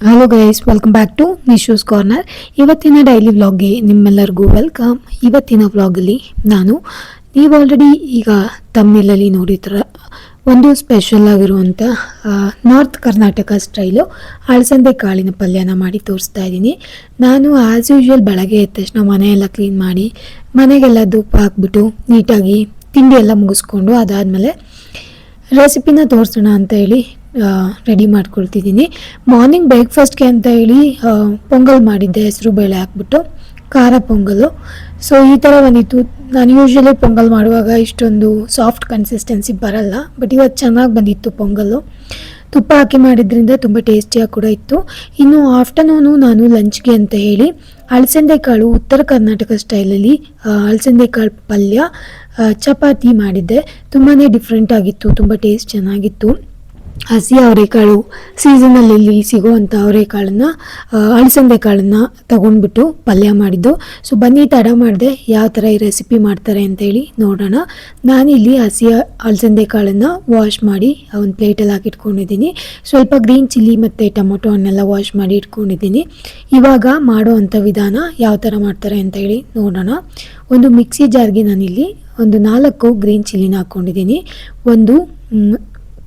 Hello guys welcome back to Nishu's corner ಇವತ್ತಿನ daily ವ್ಲಾಗ್ಗೆ ನಿಮ್ಮೆಲ್ಲರಿಗೂ ವೆಲ್ಕಮ್ ಇವತ್ತಿನ ವ್ಲಾಗಲ್ಲಿ ನಾನು, ನೀವು ಆಲ್ರೆಡಿ ಈಗ ತಮ್ಮಿಲಲ್ಲಿ ನೋಡಿದ್ರ, ಒಂದು ಸ್ಪೆಷಲ್ ಆಗಿರುವಂಥ ನಾರ್ತ್ ಕರ್ನಾಟಕ ಸ್ಟೈಲು ಅಳಸಂದೆ ಕಾಳಿನ ಪಲ್ಯನ ಮಾಡಿ ತೋರಿಸ್ತಾ ಇದ್ದೀನಿ. ನಾನು ಆ್ಯಸ್ ಯೂಶ್ವಲ್ ಬೆಳಗ್ಗೆ ಎದ್ದ ತಕ್ಷಣ ಮನೆಯೆಲ್ಲ ಕ್ಲೀನ್ ಮಾಡಿ, ಮನೆಗೆಲ್ಲ ಧೂಪ ಹಾಕ್ಬಿಟ್ಟು ನೀಟಾಗಿ ತಿಂಡಿ ಎಲ್ಲ ಮುಗಿಸ್ಕೊಂಡು ಅದಾದಮೇಲೆ ರೆಸಿಪಿನ ತೋರಿಸೋಣ ಅಂತ ಹೇಳಿ ರೆಡಿ ಮಾಡ್ಕೊಳ್ತಿದ್ದೀನಿ. ಮಾರ್ನಿಂಗ್ ಬ್ರೇಕ್ಫಾಸ್ಟ್ಗೆ ಅಂತ ಹೇಳಿ ಪೊಂಗಲ್ ಮಾಡಿದ್ದೆ, ಹೆಸರು ಬೇಳೆ ಹಾಕ್ಬಿಟ್ಟು, ಖಾರ ಪೊಂಗಲು. ಸೊ ಈ ಥರ ಬಂದಿತ್ತು. ನಾನು ಯೂಶ್ವಲಿ ಪೊಂಗಲ್ ಮಾಡುವಾಗ ಇಷ್ಟೊಂದು ಸಾಫ್ಟ್ ಕನ್ಸಿಸ್ಟೆನ್ಸಿ ಬರಲ್ಲ ಬಟ್ ಇವತ್ತು ಚೆನ್ನಾಗಿ ಬಂದಿತ್ತು ಪೊಂಗಲ್ಲು ತುಪ್ಪ ಹಾಕಿ ಮಾಡಿದ್ರಿಂದ ತುಂಬ ಟೇಸ್ಟಿಯಾಗಿ ಕೂಡ ಇತ್ತು. ಇನ್ನು ಆಫ್ಟರ್ನೂನು ನಾನು ಲಂಚ್ಗೆ ಅಂತ ಹೇಳಿ ಅಳಸಂದೆ ಕಾಳು ಉತ್ತರ ಕರ್ನಾಟಕ ಸ್ಟೈಲಲ್ಲಿ ಅಳಸಂದೆ ಕಾಳು ಪಲ್ಯ ಚಪಾತಿ ಮಾಡಿದ್ದೆ. ತುಂಬಾ ಡಿಫ್ರೆಂಟ್ ಆಗಿತ್ತು, ತುಂಬ ಟೇಸ್ಟ್ ಚೆನ್ನಾಗಿತ್ತು. ಹಸಿ ಅವರೆಕಾಳು ಸೀಸನಲ್ಲಿ ಇಲ್ಲಿ ಸಿಗುವಂಥ ಅವರೆಕಾಳನ್ನು ಅಳಸಂದೆ ಕಾಳನ್ನು ತಗೊಂಡ್ಬಿಟ್ಟು ಪಲ್ಯ ಮಾಡಿದ್ದು. ಸೊ ಬನ್ನಿ, ತಡ ಮಾಡಿದೆ ಯಾವ ಥರ ಈ ರೆಸಿಪಿ ಮಾಡ್ತಾರೆ ಅಂತೇಳಿ ನೋಡೋಣ. ನಾನಿಲ್ಲಿ ಹಸಿ ಅಳಸಂದೆ ಕಾಳನ್ನು ವಾಶ್ ಮಾಡಿ ಒಂದು ಪ್ಲೇಟಲ್ಲಿ ಹಾಕಿಟ್ಕೊಂಡಿದ್ದೀನಿ. ಸ್ವಲ್ಪ ಗ್ರೀನ್ ಚಿಲ್ಲಿ ಮತ್ತು ಟೊಮೊಟೊ ಹಣ್ಣೆಲ್ಲ ವಾಶ್ ಮಾಡಿ ಇಟ್ಕೊಂಡಿದ್ದೀನಿ. ಇವಾಗ ಮಾಡೋ ಅಂಥ ವಿಧಾನ ಯಾವ ಥರ ಮಾಡ್ತಾರೆ ಅಂತ ಹೇಳಿ ನೋಡೋಣ. ಒಂದು ಮಿಕ್ಸಿ ಜಾರ್ಗೆ ನಾನಿಲ್ಲಿ ಒಂದು ನಾಲ್ಕು ಗ್ರೀನ್ ಚಿಲ್ಲಿನ ಹಾಕ್ಕೊಂಡಿದ್ದೀನಿ ಒಂದು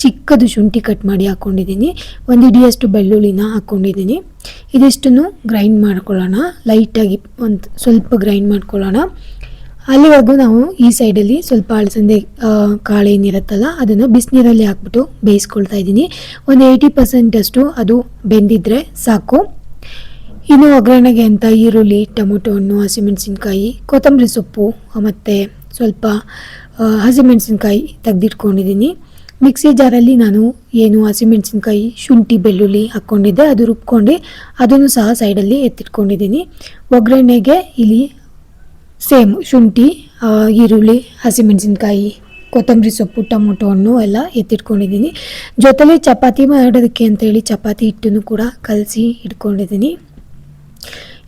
ಚಿಕ್ಕದು ಶುಂಠಿ ಕಟ್ ಮಾಡಿ ಹಾಕ್ಕೊಂಡಿದ್ದೀನಿ ಒಂದು ಇಡಿಯಷ್ಟು ಬೆಳ್ಳುಳ್ಳಿನ ಹಾಕ್ಕೊಂಡಿದ್ದೀನಿ ಇದಿಷ್ಟನ್ನು ಗ್ರೈಂಡ್ ಮಾಡ್ಕೊಳ್ಳೋಣ. ಲೈಟಾಗಿ ಒಂದು ಸ್ವಲ್ಪ ಗ್ರೈಂಡ್ ಮಾಡ್ಕೊಳ್ಳೋಣ. ಅಲ್ಲಿವರೆಗೂ ನಾವು ಈ ಸೈಡಲ್ಲಿ ಸ್ವಲ್ಪ ಅಳಸಂದೆ ಕಾಳು ಏನಿರುತ್ತಲ್ಲ, ಅದನ್ನು ಬಿಸಿನೀರಲ್ಲಿ ಹಾಕ್ಬಿಟ್ಟು ಬೇಯಿಸ್ಕೊಳ್ತಾ ಇದ್ದೀನಿ. ಒಂದು ಏಯ್ಟಿ ಪರ್ಸೆಂಟಷ್ಟು ಅದು ಬೆಂದಿದ್ರೆ ಸಾಕು. ಇನ್ನು ಒಗ್ಗರಣೆಗೆ ಅಂತ ಈರುಳ್ಳಿ, ಟೊಮೊಟೊ ಹಣ್ಣು, ಹಸಿಮೆಣಸಿನ್ಕಾಯಿ, ಕೊತ್ತಂಬರಿ ಸೊಪ್ಪು, ಮತ್ತು ಸ್ವಲ್ಪ ಹಸಿಮೆಣಸಿನ್ಕಾಯಿ ತೆಗೆದಿಟ್ಕೊಂಡಿದ್ದೀನಿ. ಮಿಕ್ಸಿ ಜಾರಲ್ಲಿ ನಾನು ಏನು ಹಸಿಮೆಣಸಿನ್ಕಾಯಿ ಶುಂಠಿ, ಬೆಳ್ಳುಳ್ಳಿ ಹಾಕ್ಕೊಂಡಿದ್ದೆ. ಅದು ರುಬ್ಕೊಂಡು ಅದನ್ನು ಸಹ ಸೈಡಲ್ಲಿ ಎತ್ತಿಟ್ಕೊಂಡಿದ್ದೀನಿ. ಒಗ್ಗರಣೆಗೆ ಇಲ್ಲಿ ಸೇಮ್ ಶುಂಠಿ ಈರುಳ್ಳಿ ಹಸಿಮೆಣಸಿನ್ಕಾಯಿ ಕೊತ್ತಂಬರಿ ಸೊಪ್ಪು, ಟೊಮೊಟೊ ಹಣ್ಣು ಎಲ್ಲ ಎತ್ತಿಟ್ಕೊಂಡಿದ್ದೀನಿ. ಜೊತೆಲಿ ಚಪಾತಿ ಮಾಡೋದಕ್ಕೆ ಅಂತೇಳಿ ಚಪಾತಿ ಹಿಟ್ಟನ್ನು ಕೂಡ ಕಲಸಿ ಇಟ್ಕೊಂಡಿದ್ದೀನಿ.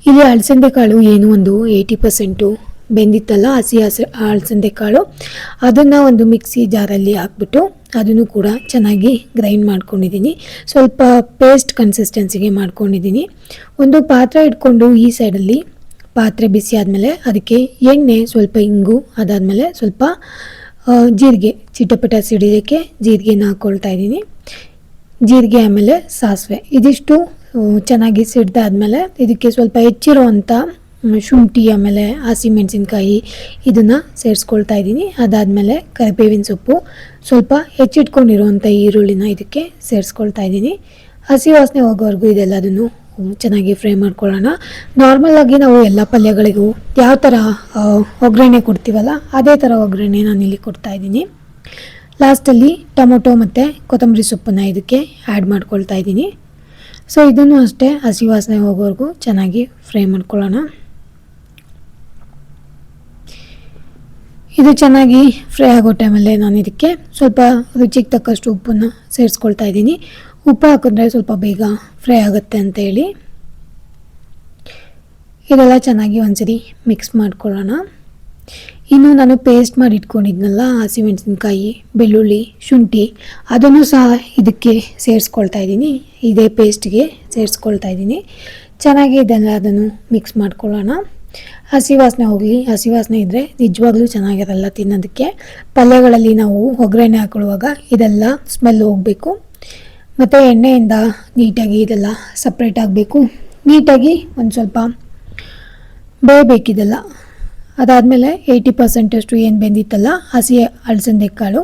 ಇಲ್ಲಿ ಅಳಸಂದೆ ಕಾಳು ಏನು ಒಂದು ಏಯ್ಟಿ ಪರ್ಸೆಂಟು ಬೆಂದಿತ್ತಲ್ಲ ಹಸಿ ಹಸಿ ಅಳಸಂದೆ ಕಾಳು ಅದನ್ನು ಒಂದು ಮಿಕ್ಸಿ ಜಾರಲ್ಲಿ ಹಾಕ್ಬಿಟ್ಟು ಅದನ್ನು ಕೂಡ ಚೆನ್ನಾಗಿ ಗ್ರೈಂಡ್ ಮಾಡ್ಕೊಂಡಿದ್ದೀನಿ. ಸ್ವಲ್ಪ ಪೇಸ್ಟ್ ಕನ್ಸಿಸ್ಟೆನ್ಸಿಗೆ ಮಾಡ್ಕೊಂಡಿದ್ದೀನಿ. ಒಂದು ಪಾತ್ರೆ ಇಟ್ಕೊಂಡು ಈ ಸೈಡಲ್ಲಿ ಪಾತ್ರೆ ಬಿಸಿ ಆದಮೇಲೆ ಅದಕ್ಕೆ ಎಣ್ಣೆ, ಸ್ವಲ್ಪ ಇಂಗು ಅದಾದಮೇಲೆ ಸ್ವಲ್ಪ ಜೀರಿಗೆ, ಚಿಟಪಟ ಸಿಡಿಯೋಕ್ಕೆ ಜೀರಿಗೆನ ಹಾಕ್ಕೊಳ್ತಾ ಇದ್ದೀನಿ. ಜೀರಿಗೆ ಆಮೇಲೆ ಸಾಸಿವೆ. ಇದಿಷ್ಟು ಚೆನ್ನಾಗಿ ಸಿಡ್ದಾದ್ಮೇಲೆ ಇದಕ್ಕೆ ಸ್ವಲ್ಪ ಹೆಚ್ಚಿರುವಂಥ ಶುಂಠಿ, ಆಮೇಲೆ ಹಸಿಮೆಣಸಿನ್ಕಾಯಿ ಇದನ್ನು ಸೇರಿಸ್ಕೊಳ್ತಾ ಇದ್ದೀನಿ. ಅದಾದಮೇಲೆ ಕರಿಬೇವಿನ ಸೊಪ್ಪು. ಸ್ವಲ್ಪ ಹೆಚ್ಚಿಟ್ಕೊಂಡಿರುವಂಥ ಈರುಳ್ಳಿನ ಇದಕ್ಕೆ ಸೇರಿಸ್ಕೊಳ್ತಾ ಇದ್ದೀನಿ. ಹಸಿ ವಾಸನೆ ಹೋಗೋವರೆಗೂ ಇದೆಲ್ಲದನ್ನು ಚೆನ್ನಾಗಿ ಫ್ರೈ ಮಾಡ್ಕೊಳ್ಳೋಣ. ನಾರ್ಮಲ್ ಆಗಿ ನಾವು ಎಲ್ಲ ಪಲ್ಯಗಳಿಗೂ ಯಾವ ಥರ ಒಗ್ಗರಣೆ ಕೊಡ್ತೀವಲ್ಲ, ಅದೇ ಥರ ಒಗ್ಗರಣೆ ನಾನು ಇಲ್ಲಿ ಕೊಡ್ತಾ ಇದ್ದೀನಿ. ಲಾಸ್ಟಲ್ಲಿ ಟೊಮೊಟೊ ಮತ್ತು ಕೊತ್ತಂಬರಿ ಸೊಪ್ಪನ್ನು ಇದಕ್ಕೆ ಆ್ಯಡ್ ಮಾಡ್ಕೊಳ್ತಾ ಇದ್ದೀನಿ. ಸೊ ಇದನ್ನು ಅಷ್ಟೇ ಹಸಿ ವಾಸನೆ ಹೋಗೋವರೆಗೂ ಚೆನ್ನಾಗಿ ಫ್ರೈ ಮಾಡ್ಕೊಳ್ಳೋಣ. ಇದು ಚೆನ್ನಾಗಿ ಫ್ರೈ ಆಗೋ ಟೈಮಲ್ಲೇ ನಾನು ಇದಕ್ಕೆ ಸ್ವಲ್ಪ ರುಚಿಗೆ ತಕ್ಕಷ್ಟು ಉಪ್ಪನ್ನು ಸೇರಿಸ್ಕೊಳ್ತಾ ಇದ್ದೀನಿ. ಉಪ್ಪು ಹಾಕಿದ್ರೆ ಸ್ವಲ್ಪ ಬೇಗ ಫ್ರೈ ಆಗುತ್ತೆ ಅಂತ ಹೇಳಿ. ಇದೆಲ್ಲ ಚೆನ್ನಾಗಿ ಒಂದ್ಸರಿ ಮಿಕ್ಸ್ ಮಾಡ್ಕೊಳ್ಳೋಣ. ಇನ್ನು ನಾನು ಪೇಸ್ಟ್ ಮಾಡಿ ಇಟ್ಕೊಂಡಿದ್ನಲ್ಲ ಹಸಿಮೆಣಸಿನ್ಕಾಯಿ, ಬೆಳ್ಳುಳ್ಳಿ, ಶುಂಠಿ, ಅದನ್ನು ಸಹ ಇದಕ್ಕೆ ಸೇರಿಸ್ಕೊಳ್ತಾ ಇದ್ದೀನಿ. ಇದೇ ಪೇಸ್ಟ್ಗೆ ಸೇರಿಸ್ಕೊಳ್ತಾ ಇದ್ದೀನಿ. ಚೆನ್ನಾಗಿ ಇದೆಲ್ಲ ಅದನ್ನು ಮಿಕ್ಸ್ ಮಾಡ್ಕೊಳ್ಳೋಣ. ಹಸಿ ವಾಸನೆ ಹೋಗಲಿ ಹಸಿ ವಾಸನೆ ಇದ್ದರೆ ನಿಜವಾಗ್ಲೂ ಚೆನ್ನಾಗಿರಲ್ಲ ತಿನ್ನೋದಕ್ಕೆ. ಪಲ್ಯಗಳಲ್ಲಿ ನಾವು ಒಗ್ಗರಣೆ ಹಾಕೊಳ್ಳುವಾಗ ಇದೆಲ್ಲ ಸ್ಮೆಲ್ ಹೋಗಬೇಕು. ಮತ್ತು ಎಣ್ಣೆಯಿಂದ ನೀಟಾಗಿ ಇದೆಲ್ಲ ಸಪ್ರೇಟ್ ಆಗಬೇಕು. ನೀಟಾಗಿ ಒಂದು ಸ್ವಲ್ಪ ಬೇಯಬೇಕಿದೆಲ್ಲ. ಅದಾದಮೇಲೆ ಏಯ್ಟಿ ಪರ್ಸೆಂಟಷ್ಟು ಏನು ಬೆಂದಿತ್ತಲ್ಲ, ಹಸಿ ಅಳಸಂದೆ ಕಾಳು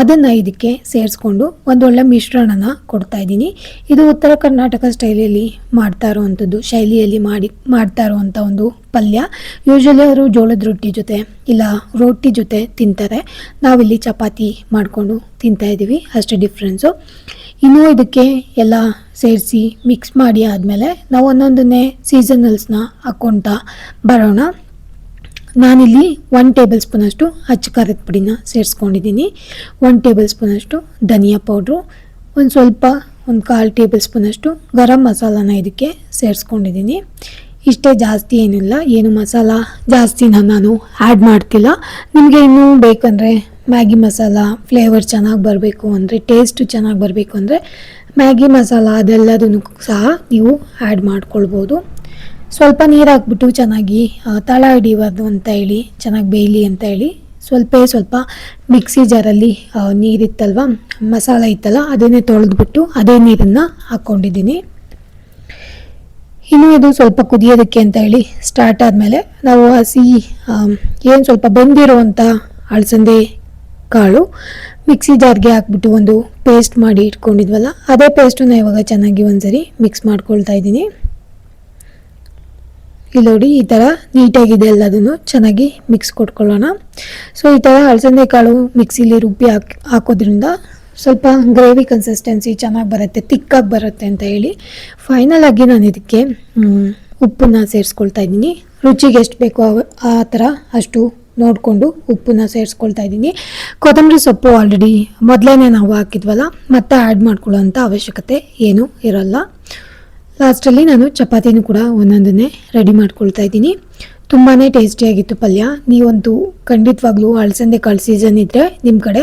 ಅದನ್ನು ಇದಕ್ಕೆ ಸೇರಿಸ್ಕೊಂಡು ಒಂದೊಳ್ಳೆ ಮಿಶ್ರಣನ ಕೊಡ್ತಾ ಇದ್ದೀನಿ. ಇದು ಉತ್ತರ ಕರ್ನಾಟಕ ಸ್ಟೈಲಲ್ಲಿ ಮಾಡ್ತಾ ಇರುವಂಥದ್ದು, ಶೈಲಿಯಲ್ಲಿ ಮಾಡಿ, ಮಾಡ್ತಾ ಇರುವಂಥ ಒಂದು ಪಲ್ಯ. ಯೂಶ್ವಲಿ ಅವರು ಜೋಳದ ರೊಟ್ಟಿ ಜೊತೆ ಇಲ್ಲ ರೊಟ್ಟಿ ಜೊತೆ ತಿಂತಾರೆ. ನಾವಿಲ್ಲಿ ಚಪಾತಿ ಮಾಡಿಕೊಂಡು ತಿಂತಾ ಇದ್ದೀವಿ, ಅಷ್ಟೇ ಡಿಫ್ರೆನ್ಸು ಇನ್ನೂ ಇದಕ್ಕೆ ಎಲ್ಲ ಸೇರಿಸಿ ಮಿಕ್ಸ್ ಮಾಡಿ ಆದಮೇಲೆ ನಾವು ಒಂದೊಂದನ್ನೇ ಸೀಸನಲ್ಸ್ನ ಹಾಕ್ಕೊತಾ ಬರೋಣ. ನಾನಿಲ್ಲಿ ಒನ್ ಟೇಬಲ್ ಸ್ಪೂನಷ್ಟು ಅಚ್ಚ ಖಾರದ ಪುಡಿನ ಸೇರಿಸ್ಕೊಂಡಿದ್ದೀನಿ. ಒನ್ ಟೇಬಲ್ ಸ್ಪೂನಷ್ಟು ಧನಿಯಾ ಪೌಡ್ರು ಒಂದು ಸ್ವಲ್ಪ, ಒಂದು ಕಾಲು ಟೇಬಲ್ ಸ್ಪೂನಷ್ಟು ಗರಂ ಮಸಾಲನ ಇದಕ್ಕೆ ಸೇರಿಸ್ಕೊಂಡಿದ್ದೀನಿ. ಇಷ್ಟೇ ಜಾಸ್ತಿ ಏನಿಲ್ಲ, ಏನು ಮಸಾಲ ಜಾಸ್ತಿನ ನಾನು ಆ್ಯಡ್ ಮಾಡ್ತಿಲ್ಲ. ನಿಮಗೆ ಇನ್ನೂ ಬೇಕಂದರೆ ಮ್ಯಾಗಿ ಮಸಾಲ ಫ್ಲೇವರ್ ಚೆನ್ನಾಗಿ ಬರಬೇಕು ಅಂದರೆ ಟೇಸ್ಟು ಚೆನ್ನಾಗಿ ಬರಬೇಕು ಅಂದರೆ ಮ್ಯಾಗಿ ಮಸಾಲ ಅದೆಲ್ಲದನ್ನು ಸಹ ನೀವು ಆ್ಯಡ್ ಮಾಡ್ಕೊಳ್ಬೋದು. ಸ್ವಲ್ಪ ನೀರು ಹಾಕ್ಬಿಟ್ಟು ಚೆನ್ನಾಗಿ ತಳ ಹಿಡಿಬಾರ್ದು ಅಂತ ಹೇಳಿ, ಚೆನ್ನಾಗಿ ಬೇಯಲಿ ಅಂತ ಹೇಳಿ, ಸ್ವಲ್ಪ ಸ್ವಲ್ಪ ಮಿಕ್ಸಿ ಜಾರಲ್ಲಿ ನೀರಿತ್ತಲ್ವ, ಮಸಾಲ ಇತ್ತಲ್ಲ, ಅದನ್ನೇ ತೊಳೆದ್ಬಿಟ್ಟು ಅದೇ ನೀರನ್ನು ಹಾಕ್ಕೊಂಡಿದ್ದೀನಿ. ಇನ್ನು ಇದು ಸ್ವಲ್ಪ ಕುದಿಯೋದಕ್ಕೆ ಅಂತ ಹೇಳಿ ಸ್ಟಾರ್ಟ್ ಆದಮೇಲೆ ನಾವು ಹಸಿ ಏನು ಸ್ವಲ್ಪ ಬೆಂದಿರುವಂಥ ಅಳಸಂದೆ ಕಾಳು ಮಿಕ್ಸಿ ಜಾರ್ಗೆ ಹಾಕ್ಬಿಟ್ಟು ಒಂದು ಪೇಸ್ಟ್ ಮಾಡಿ ಇಟ್ಕೊಂಡಿದ್ವಲ್ಲ, ಅದೇ ಪೇಸ್ಟನ್ನು ಇವಾಗ ಚೆನ್ನಾಗಿ ಒಂದ್ಸರಿ ಮಿಕ್ಸ್ ಮಾಡ್ಕೊಳ್ತಾ ಇದ್ದೀನಿ. ಇಲ್ಲಿ ನೋಡಿ ಈ ಥರ ನೀಟಾಗಿದೆ ಎಲ್ಲದನ್ನು ಚೆನ್ನಾಗಿ ಮಿಕ್ಸ್ ಕೊಟ್ಕೊಳ್ಳೋಣ. ಸೊ ಈ ಥರ ಅಳಸಂದೆ ಕಾಳು ಮಿಕ್ಸಿಲಿ ರುಬ್ಬಿ ಹಾಕಿ, ಹಾಕೋದ್ರಿಂದ ಸ್ವಲ್ಪ ಗ್ರೇವಿ ಕನ್ಸಿಸ್ಟೆನ್ಸಿ ಚೆನ್ನಾಗಿ ಬರುತ್ತೆ, ತಿಕ್ಕಾಗಿ ಬರುತ್ತೆ ಅಂತ ಹೇಳಿ. ಫೈನಲ್ ಆಗಿ ನಾನು ಇದಕ್ಕೆ ಉಪ್ಪನ್ನ ಸೇರಿಸ್ಕೊಳ್ತಾ ಇದ್ದೀನಿ. ರುಚಿಗೆ ಎಷ್ಟು ಬೇಕೋ ಆ ಥರ ಅಷ್ಟು ನೋಡಿಕೊಂಡು ಉಪ್ಪನ್ನ ಸೇರಿಸ್ಕೊಳ್ತಾ ಇದ್ದೀನಿ. ಕೊತ್ತಂಬರಿ ಸೊಪ್ಪು ಆಲ್ರೆಡಿ ಮೊದಲೇ ನಾವು ಹಾಕಿದ್ವಲ್ಲ, ಮತ್ತೆ ಆ್ಯಡ್ ಮಾಡ್ಕೊಳ್ಳೋಂಥ ಅವಶ್ಯಕತೆ ಏನೂ ಇರಲ್ಲ. ಲಾಸ್ಟಲ್ಲಿ ನಾನು ಚಪಾತಿನೂ ಕೂಡ ಒಂದೊಂದನ್ನೇ ರೆಡಿ ಮಾಡ್ಕೊಳ್ತಾ ಇದ್ದೀನಿ. ತುಂಬಾ ಟೇಸ್ಟಿಯಾಗಿತ್ತು ಪಲ್ಯ. ನೀವಂತೂ ಖಂಡಿತವಾಗ್ಲೂ ಅಳಸಂದೆ ಕಾಳು ಸೀಸನ್ ಇದ್ದರೆ ನಿಮ್ಮ ಕಡೆ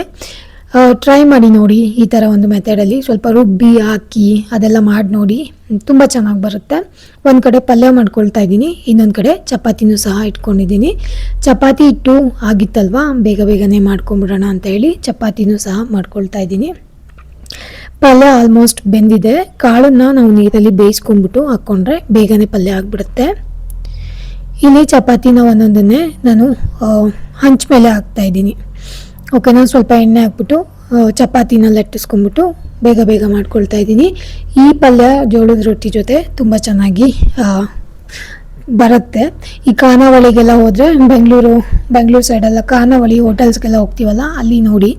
ಟ್ರೈ ಮಾಡಿ ನೋಡಿ ಈ ಥರ ಒಂದು ಮೆಥಡಲ್ಲಿ ಸ್ವಲ್ಪ ರುಬ್ಬಿ, ಹಾಕಿ, ಅದೆಲ್ಲ ಮಾಡಿ ನೋಡಿ. ತುಂಬ ಚೆನ್ನಾಗಿ ಬರುತ್ತೆ. ಒಂದು ಕಡೆ ಪಲ್ಯ ಮಾಡ್ಕೊಳ್ತಾ ಇದ್ದೀನಿ. ಇನ್ನೊಂದು ಕಡೆ ಚಪಾತಿನೂ ಸಹ ಇಟ್ಕೊಂಡಿದ್ದೀನಿ. ಚಪಾತಿ ಇಟ್ಟು ಆಗಿತ್ತಲ್ವಾ? ಬೇಗ ಬೇಗನೆ ಮಾಡ್ಕೊಂಬಿಡೋಣ ಅಂತ ಹೇಳಿ ಚಪಾತಿನೂ ಸಹ ಮಾಡ್ಕೊಳ್ತಾ ಇದ್ದೀನಿ. ಪಲ್ಯ ಆಲ್ಮೋಸ್ಟ್ ಬೆಂದಿದೆ. ಕಾಳನ್ನು ನಾವು ನೀರಲ್ಲಿ ಬೇಯಿಸ್ಕೊಂಡ್ಬಿಟ್ಟು ಹಾಕ್ಕೊಂಡ್ರೆ ಬೇಗನೆ ಪಲ್ಯ ಆಗಿಬಿಡುತ್ತೆ. ಇಲ್ಲಿ ಚಪಾತಿನ ಒಂದೊಂದನ್ನೇ ನಾನು ಹಂಚ ಮೇಲೆ ಹಾಕ್ತಾ ಇದ್ದೀನಿ. ನಾನು ಸ್ವಲ್ಪ ಎಣ್ಣೆ ಹಾಕ್ಬಿಟ್ಟು ಚಪಾತಿನ ಲಟ್ಟಿಸ್ಕೊಂಡ್ಬಿಟ್ಟು ಬೇಗ ಬೇಗ ಮಾಡ್ಕೊಳ್ತಾ ಇದ್ದೀನಿ. ಈ ಪಲ್ಯ ಜೋಳದ ರೊಟ್ಟಿ ಜೊತೆ ತುಂಬ ಚೆನ್ನಾಗಿ ಬರುತ್ತೆ. ಈ ಖಾನಾವಳಿಗೆಲ್ಲ ಹೋದರೆ ಬೆಂಗಳೂರು ಬೆಂಗಳೂರು ಸೈಡೆಲ್ಲ ಖಾನಾವಳಿ ಹೋಟೆಲ್ಸ್ಗೆಲ್ಲ ಹೋಗ್ತೀವಲ್ಲ, ಅಲ್ಲಿ ನೋಡಿ.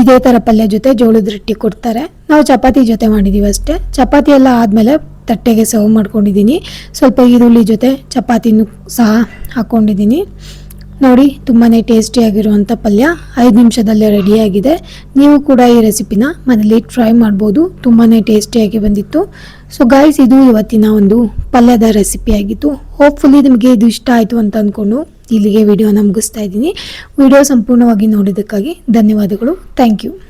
ಇದೇ ಥರ ಪಲ್ಯ ಜೊತೆ ಜೋಳದ ರೊಟ್ಟಿ ಕೊಡ್ತಾರೆ. ನಾವು ಚಪಾತಿ ಜೊತೆ ಮಾಡಿದ್ದೀವಿ ಅಷ್ಟೇ. ಚಪಾತಿ ಎಲ್ಲ ಆದಮೇಲೆ ತಟ್ಟೆಗೆ ಸರ್ವ್ ಮಾಡ್ಕೊಂಡಿದ್ದೀನಿ ಸ್ವಲ್ಪ ಈರುಳ್ಳಿ ಜೊತೆ ಚಪಾತಿನೂ ಸಹ ಹಾಕ್ಕೊಂಡಿದ್ದೀನಿ ನೋಡಿ ತುಂಬಾ ಟೇಸ್ಟಿಯಾಗಿರುವಂಥ ಪಲ್ಯ. ಐದು ನಿಮಿಷದಲ್ಲೇ ರೆಡಿಯಾಗಿದೆ ನೀವು ಕೂಡ ಈ ರೆಸಿಪಿನ ಮನೇಲಿ ಟ್ರೈ ಮಾಡ್ಬೋದು. ತುಂಬಾ ಟೇಸ್ಟಿಯಾಗಿ ಬಂದಿತ್ತು. ಸೊ ಗಾಯ್ಸ್ ಇದು ಇವತ್ತಿನ ಒಂದು ಪಲ್ಯದ ರೆಸಿಪಿ ಆಗಿತ್ತು. ಹೋಪ್ಫುಲಿ ನಿಮಗೆ ಇದು ಇಷ್ಟ ಆಯಿತು ಅಂತ ಅಂದ್ಕೊಂಡು ಇಲ್ಲಿಗೆ ವಿಡಿಯೋನ ಮುಗಿಸ್ತಾ ಇದ್ದೀನಿ. ವಿಡಿಯೋ ಸಂಪೂರ್ಣವಾಗಿ ನೋಡಿದ್ದಕ್ಕಾಗಿ ಧನ್ಯವಾದಗಳು. Thank you